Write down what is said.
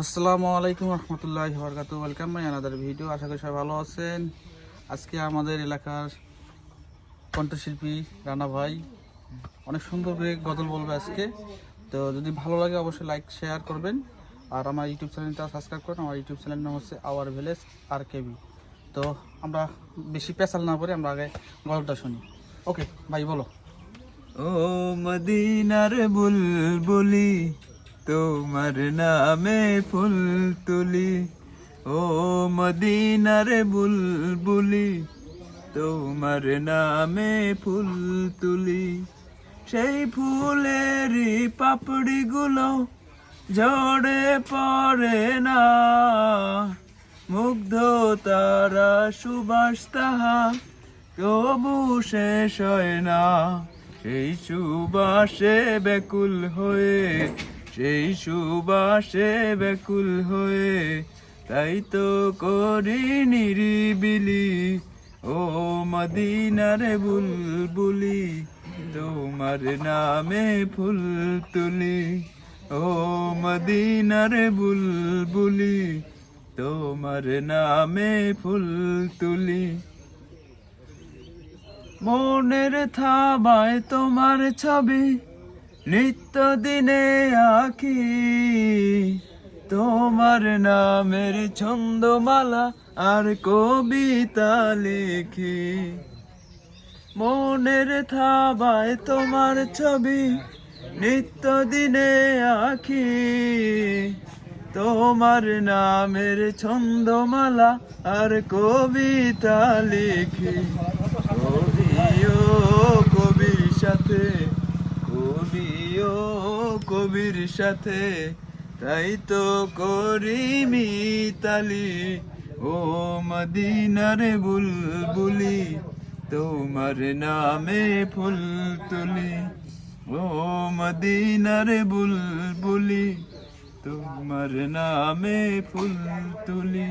আসসালামু আলাইকুম রহমতুল্লাহ বরকাত ওয়েলকাম মাই আনাদার ভিডিও আশা করি সবাই ভালো আছেন। আজকে আমাদের এলাকার কণ্ঠশিল্পী রানা ভাই অনেক সুন্দর করে গজল বলবে আজকে। তো যদি ভালো লাগে অবশ্যই লাইক শেয়ার করবেন। আর আমার ইউটিউব চ্যানেলটা সাবস্ক্রাইব করুন। আমার ইউটিউব চ্যানেলের নাম হচ্ছে আওয়ার ভিলেজ আর কেবি তো আমরা বেশি পেশাল না করে আমরা আগে গল্পটা শুনি। ওকে ভাই বলো। ও মদিনার বুলবুলি তোমার নামে ফুল তুলি, ও মদিনার বুলবুলি। তোমার নামে ফুল তুলি, সেই ফুলেরই পাপড়িগুলো ঝড়ে পড়ে না। মুগ্ধ তারা সুবাস তাহা তবু শেষ হয় না, সেই সুবাসে বেকুল হয়ে সেই সুবাসে বেকুল হয়ে, তাই তো করি নিরিবিলি। ও মদিনারে বুলবুলি, তোমার নামে ফুল তুলি। ও মদিনারে বুলবুলি, তোমার নামে ফুল তুলি। মনের থাবায় তোমার ছবি নিত্য দিনে আঁকি তোমার নামের ছন্দমালা আর কবিতা লিখি। মনের থাবায় তোমার ছবি নিত্য দিনে আঁকি তোমার নামের ছন্দমালা আর কবিতা লিখি কবিও কবির সাথে কবিও কবির সাথে, তাই তো করি মিতালি ও মদিনারে বুলবুলি, তোমার নামে ফুল তুলি। ও মদিনারে বুলবুলি, তোমার নামে ফুল তুলি।